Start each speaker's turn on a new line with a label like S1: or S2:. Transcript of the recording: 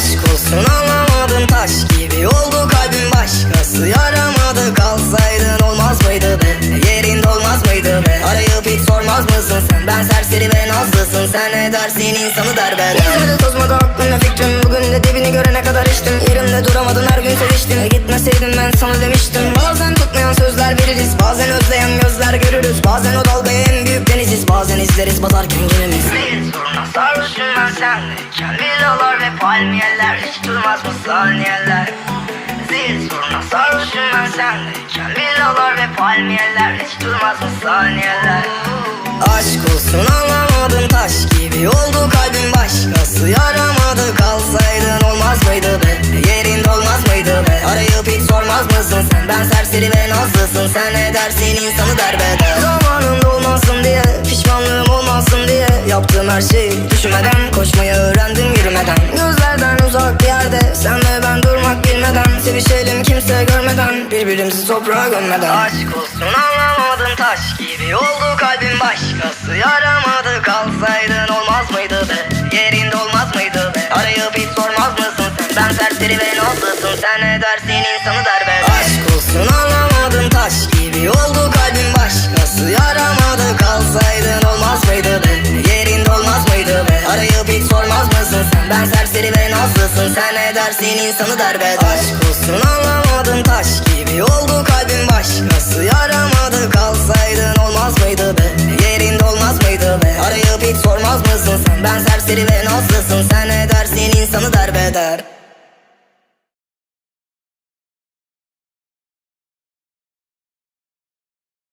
S1: aşk olsun anlamadım. Taş gibi oldu kalbim başkası yaramadı. Kalsaydın olmaz mıydı be? Yerin dolmaz mıydı be? Arayıp hiç sormaz mısın sen? Ben serseri ve nazlısın. Sen ne dersin? İnsanı der ben. İzmir'de tozmadı aklımda fikrim. Bugün de dibini görene kadar içtim. Yerimde duramadın her gün seviştim. E gitmeseydim ben sana demiştim. Bazen tutmayan sözler veririz bazen özleyen gözler görürüz. Bazen o izleriz batarken gemimiz Bir soruna sarhoşum ben sendeyken Villalar ve palmiyeler Hiç durmaz mı saniyeler. Zil soruna sarhoşum ben sendeyken Villalar ve palmiyeler Hiç durmaz mı saniyeler. Aşk olsun anlamadım taş gibi oldu kalbim. Başkası yaramadı kalsaydın olmaz mıydı be? Yerinde olmaz mıydı be? Arayıp hiç sormaz mısın sen? Ben serseri ve nazlısın. Sen ne dersin insanı derbeder. Zamanında olmasın her şeyi düşünmeden koşmayı öğrendim yürümeden. Gözlerden uzak bir yerde sen ve ben durmak bilmeden. Sevişelim kimse görmeden birbirimizi toprağa gömmeden. Aşk olsun anlamadım taş gibi oldu kalbim başkası Yaramadı kalsaydın olmaz mıydı be? Yerinde olmaz mıydı be? Arayıp hiç sormaz mısın sen? Ben serseri ve nazlısın sen ne dersin insanı derbeder Aşk olsun anlamadım taş gibi oldu kalbim sen serseri ve nazlısın. Sen ne dersin? İnsanı derbeder Aşk olsun anlamadım taş gibi oldu kalbim başkası yaramadı? Kalsaydın olmaz mıydı be? Yerinde olmaz mıydı be? Arayıp hiç sormaz mısın sen? Ben serseri ve nazlısın. Sen ne dersin? İnsanı derbeder